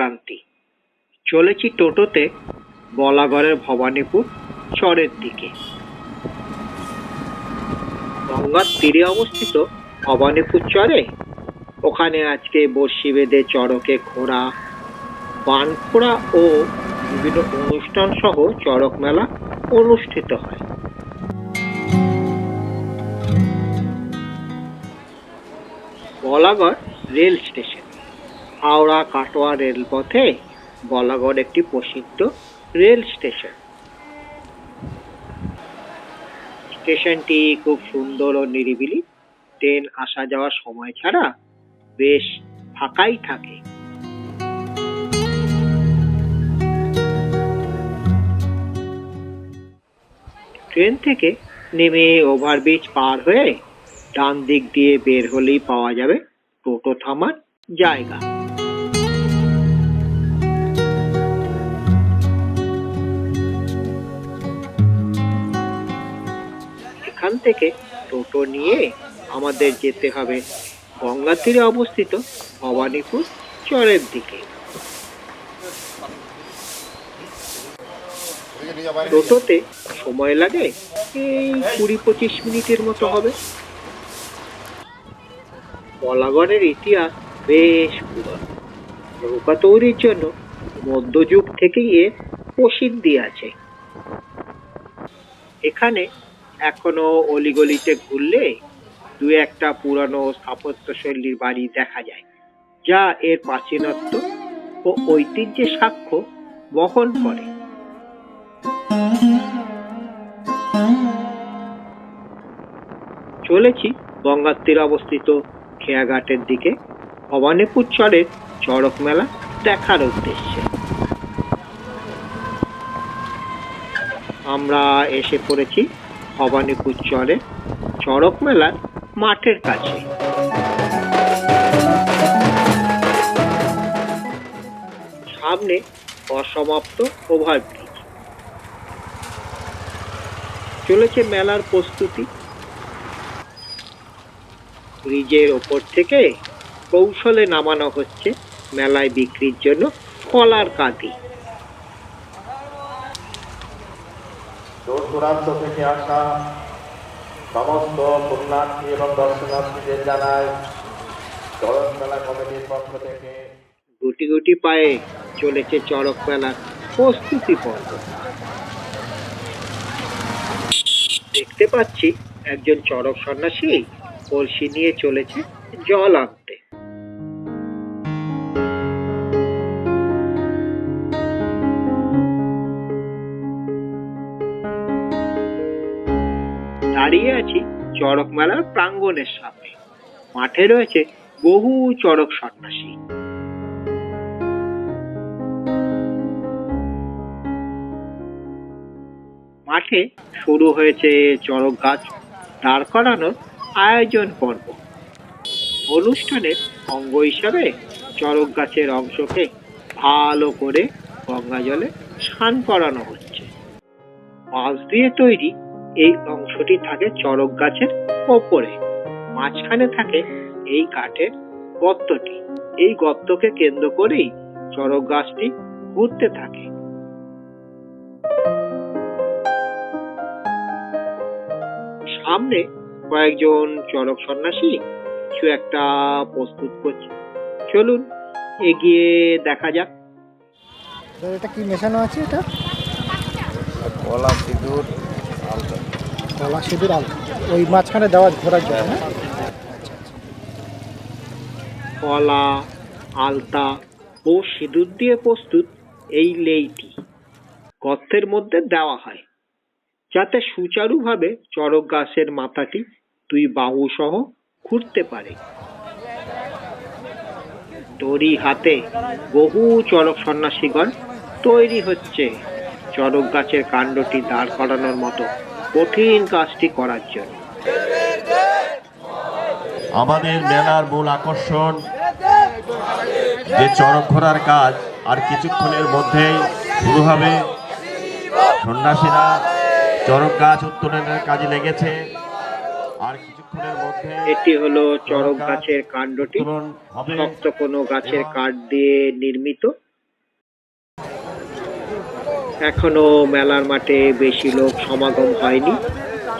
সংক্রান্তি চলেছি টোটোতে, বলাগড়ের ভবানীপুর চরের দিকে। গঙ্গার তীরে অবস্থিত ভবানীপুর চরে? ওখানে আজকে বর্ষি বেঁধে চড়কে ঘোরা বান ফোড়া ও বিভিন্ন অনুষ্ঠান সহ চড়ক মেলা অনুষ্ঠিত হয়। Balagarh rail station. Howrah Katwa রেলপথে বলাগড় একটি প্রসিদ্ধ রেল স্টেশন। স্টেশনটি খুব সুন্দর ও নিরিবিলি। ট্রেন আসা যাওয়ার সময় ছাড়া বেশ ফাঁকাই থাকে। ট্রেন থেকে নেমে ওভারব্রিজ পার হয়ে ডান দিক দিয়ে বের হলেই পাওয়া যাবে টোটো থামার জায়গা। থেকে টোটো নিয়ে আমাদের যেতে হবে গঙ্গা তীরে অবস্থিত ভবানীপুর চরের দিকে। টোটোতে সময় লাগে এই কুড়ি পঁচিশ মিনিটের মতো হবে। বলাগড়ের ইতিহাস বেশ পুরনো। নৌকা তৈরির জন্য মধ্যযুগ থেকেই এর প্রসিদ্ধি আছে। এখানে এখনও অলিগলিতে ঘুরলে দু একটা পুরানো স্থাপত্যশৈলীর বাড়ি দেখা যায়, যা এর প্রাচীনত্ব ও ঐতিহ্যের সাক্ষ্য বহন করে। চলেছি গঙ্গার তীরে অবস্থিত খেয়াঘাটের দিকে, ভবানীপুর চরের চড়ক মেলা দেখার উদ্দেশ্যে। আমরা এসে পড়েছি ভবানীপুর চরে চড়ক মেলার মাঠের কাছে। সামনে অসমাপ্ত ওভারব্রিজ চলেছে মেলার প্রস্তুতি। ব্রিজের ওপর থেকে কৌশলে নামানো হচ্ছে মেলায় বিক্রির জন্য কলার কাঁদি। দূর দূরান্ত থেকে আসা সমস্ত পুণ্যার্থী এবং দর্শনার্থীদের জানায় চরক মেলা কমিটির পক্ষ থেকে। গুটি গুটি পায়ে চলেছে চড়ক মেলার প্রস্তুতি পর্ব। দেখতে পাচ্ছি একজন চড়ক সন্ন্যাসী কলসি নিয়ে চলেছে জল আনতে। চড়ক মেলার প্রাঙ্গণের সামনে। মাঠে রয়েছে বহু চড়ক সন্ন্যাসী। মাঠে শুরু হয়েছে চড়ক গাছ, দাঁড় করানোর আয়োজন পর্ব। অনুষ্ঠানের অঙ্গ হিসাবে চড়ক গাছের অংশকে ভালো করে গঙ্গা জলে স্নান করানো হচ্ছে। বাঁশ দিয়ে তৈরি এই অংশটি থাকে চড়ক গাছের ওপরে। মাঝখানে থাকে এই কাঠের গর্তটি। এই গর্তকে কেন্দ্র করেই চড়ক গাছটি ঘুরতে থাকে। সামনে কয়েকজন চড়ক সন্ন্যাসী কিছু একটা প্রস্তুত করছে। চলুন এগিয়ে দেখা যাক। এটা কি মেশানো আছে এটা? কলা সিঁদুর। কলা সিঁদুর আলু। ওই মাঝখানে দেওয়া ঘোরার জন্য না কলা, আলতা ও সিঁদুর দিয়ে প্রস্তুত এই লেইটি গর্তের মধ্যে দেওয়া হয়, যাতে সুচারুভাবে চড়ক গাছের মাথাটি দুই বাহু সহ ঘুরতে পারে। দড়ি হাতে বহু চড়ক সন্ন্যাসীগণ তৈরি হচ্ছে। চড়ক গাছের কাণ্ডটি দাঁড় করানোর মতো কঠিন কাজটি করার জন্য। আমাদের মেলার মূল আকর্ষণ যে চড়ক ঘোরার কাজ আর কিছুক্ষণের মধ্যেই শুরু হবে। সন্ন্যাসীরা চড়ক গাছ উত্তোলনের কাজে লেগেছে। আর কিছুক্ষণের মধ্যে এটি হলো চড়ক গাছের কাণ্ডটি। শক্ত কোনো গাছের কাঠ দিয়ে নির্মিত। এখনও মেলার মাঠে বেশি লোক সমাগম হয়নি।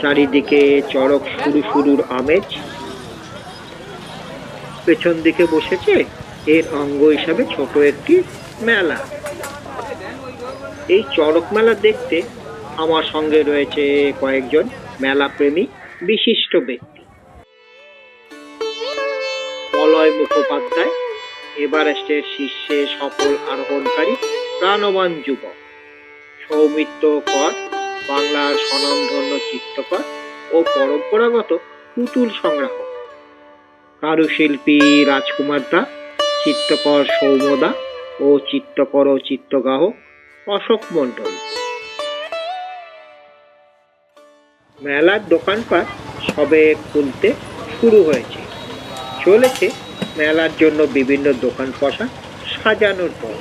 চারিদিকে চড়ক শুরু শুরুর আমেজ। পেছন দিকে বসেছে এর অঙ্গ হিসাবে ছোট একটি মেলা। এই চড়ক মেলা দেখতে আমার সঙ্গে রয়েছে কয়েকজন মেলা প্রেমী, বিশিষ্ট ব্যক্তি। মলয় মুখোপাধ্যায়, এভারেস্টের শীর্ষে সফল আরোহণকারী, প্রাণবান যুবক। সৌমিত্র কর, বাংলার স্বনামধন্য চিত্রকর ও পরম্পরাগত পুতুল সংগ্রাহক। কারুশিল্পী রাজকুমার দা, চিত্রকর সৌমদা ও চিত্রকর ও চিত্রগ্রাহক অশোক মণ্ডল। মেলার দোকানপাট সবে খুলতে শুরু হয়েছে। চলেছে মেলার জন্য বিভিন্ন দোকান পশা সাজানোর পর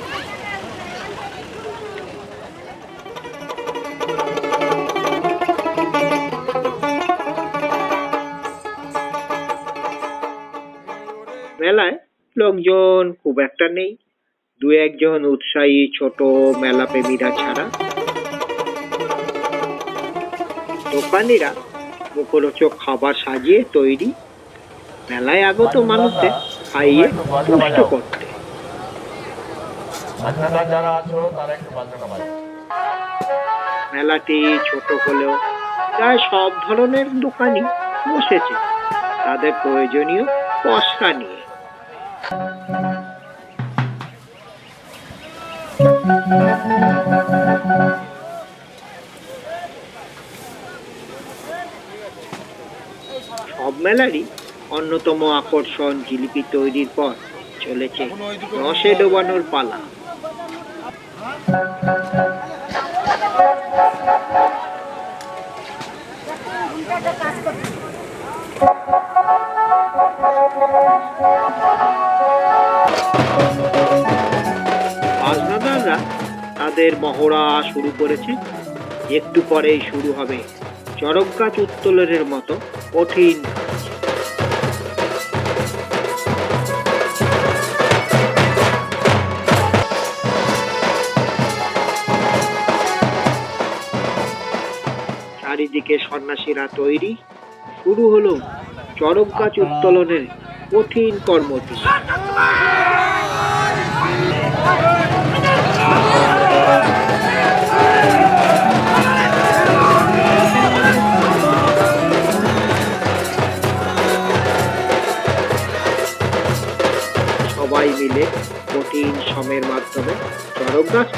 লোকজন খুব একটা নেই। দু একজন উৎসাহী ছোট মেলা প্রেমীরা ছাড়া। দোকানিরা মুখরোচক খাবার সাজিয়ে তৈরি। মেলায় আগত মানুষদের খাইয়ে পুষ্ট করতে। মেলাটি ছোট হলেও প্রায় সব ধরনের দোকানই বসেছে। তাদের প্রয়োজনীয় পশরা নিয়ে। সব মেলারই অন্যতম আকর্ষণ জিলিপি তৈরির পর চলেছে রসে ডোবানোর পালা। বাজনাদাররা তাদের মহড়া শুরু করেছে। একটু পরেই শুরু হবে চরক গাছ উত্তোলনের মতো কঠিন চারিদিকে সন্ন্যাসীরা তৈরি। শুরু হলো চরক গাছ উত্তোলনের কঠিন কর্মটি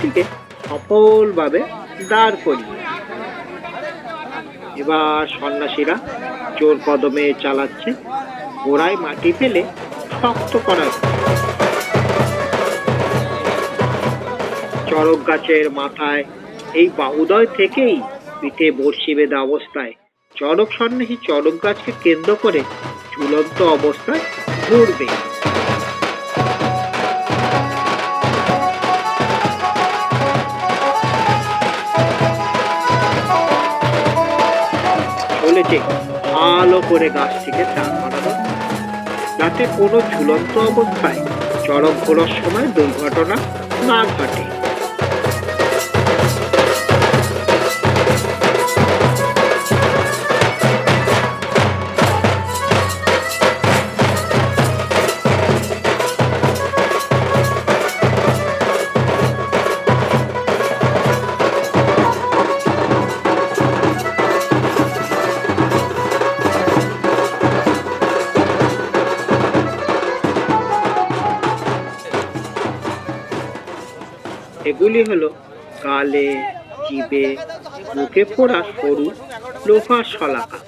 গাছটিকে সফলভাবে দাঁড় করিয়ে এবার সন্ন্যাসীরা জোর কদমে চালাচ্ছে, গোড়ায় মাটি ফেলে শক্ত করার চরক গাছের মাথায় এই বাহুদয় থেকেই পিঠে বড়শি বেঁধা অবস্থায় চরক সন্ন্যাসী চরক গাছকে কেন্দ্র করে ঝুলন্ত অবস্থায় ঘুরবে। চলেছে ভালো করে গাছ গাছটিকে টান করানো যাতে কোনো ঝুলন্ত অবস্থায় চরম ঘোরার সময় দুর্ঘটনা না ঘটে। এগুলি হলো গালে জিবে মুখে ফোড়া সরু লোহা শলাকা।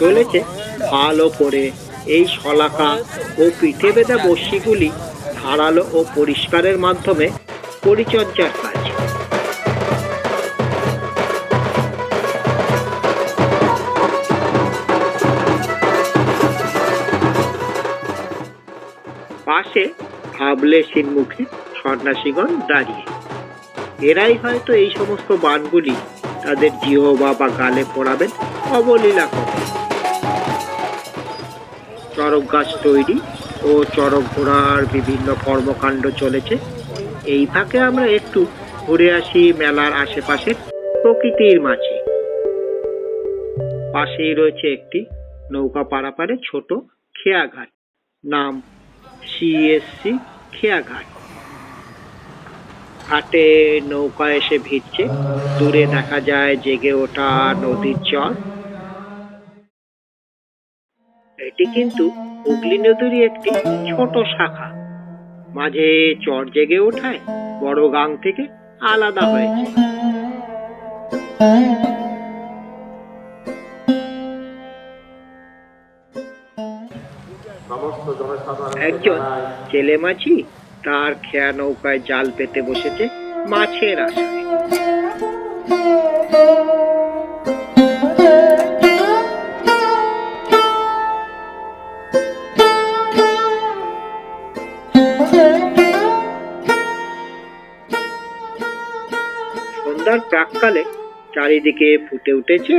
চলেছে ভালো করে এই শলাকা ও পিঠে বেঁধা বড়শিগুলি ধারালো ও পরিষ্কারের মাধ্যমে পরিচর্যার কাজ। পাশে ভাবলেশীর মুখে সন্ন্যাসীগণ দাঁড়িয়ে। এরাই হয়তো এই সমস্ত বানগুলি তাদের জিহবা বা গালে পড়াবেন অবলীলা করে চরক গাছ তৈরি ও চরক ঘোড়ার বিভিন্ন কর্মকাণ্ড চলেছে। এই ফাঁকে আমরা একটু ঘুরে আসি মেলার আশেপাশের প্রকৃতির মাঝে। পাশেই রয়েছে একটি নৌকা পারাপারে ছোট খেয়াঘাট। নাম সিএসসি খেয়াঘাট ঘাটে। নৌকা এসে ভিড়ছে দূরে দেখা যায় জেগে ওঠা নদীর চর এটি কিন্তু হুগলি নদীরই একটি ছোট শাখা। মাঝে চর জেগে ওঠায় বড় গাং থেকে আলাদা হয়েছে। একজন জেলে মাঝি তার খেয়া নৌকায় জাল পেতে বসেছে মাছের সন্ধ্যার প্রাককালে চারিদিকে ফুটে উঠেছে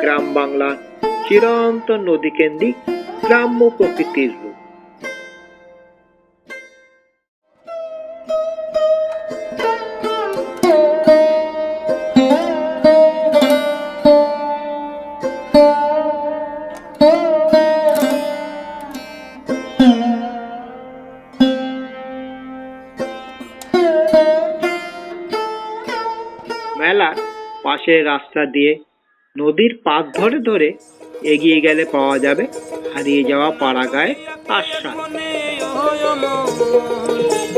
গ্রাম বাংলার চিরন্তন নদী কেন্দ্রিক গ্রাম্য প্রকৃতির পাশের রাস্তা দিয়ে নদীর পাত ধরে ধরে এগিয়ে গেলে পাওয়া যাবে হারিয়ে যাওয়া পাড়াগায়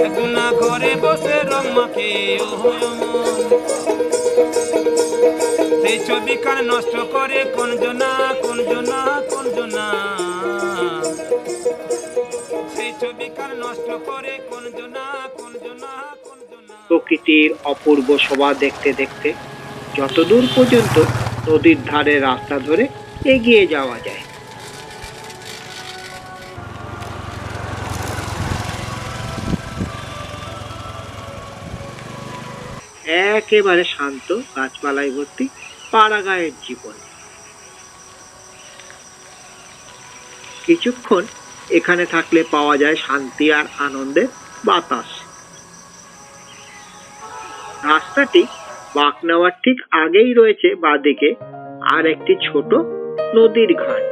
একনা ঘরে বসে সেই ছবি কার নষ্ট করে সেই ছবি কার নষ্ট করে প্রকৃতির অপূর্ব শোভা দেখতে দেখতে যতদূর পর্যন্ত নদীর ধারে রাস্তা ধরে এগিয়ে যাওয়া যায়। একেবারে শান্ত গাছপালায় ভর্তি পাড়াগাঁয়ের জীবন। কিছুক্ষণ এখানে থাকলে পাওয়া যায় শান্তি আর আনন্দের বাতাস। রাস্তাটি বাঁক নেওয়ার ঠিক আগেই রয়েছে বাঁদিকে আর একটি ছোট নদীর ঘাট।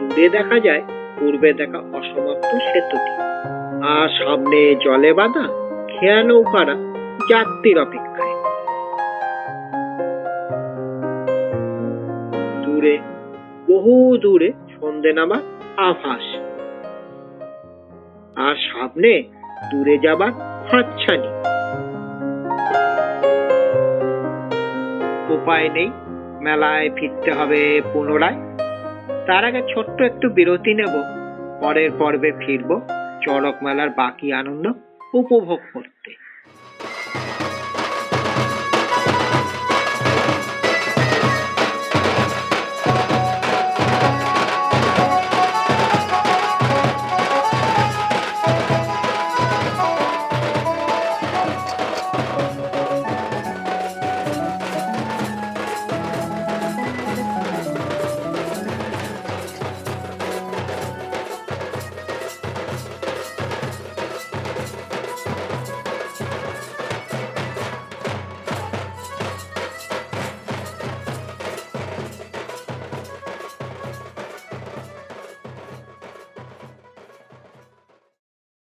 দূরে দেখা যায়, পূর্বে দেখা অসমাপ্ত সেতুটি। আর সামনে জলে বাঁধা খেয়া নৌকারা যাত্রীর অপেক্ষায়। দূরে, বহু দূরে সন্ধে নামার আভাস। আর সামনে দূরে যাবার হাতছানি উপায় নেই। মেলায় ফিরতে হবে পুনরায়। তার আগে ছোট্ট একটু বিরতি নেব। পরের পর্বে ফিরব। চড়ক মেলার বাকি আনন্দ উপভোগ করতে।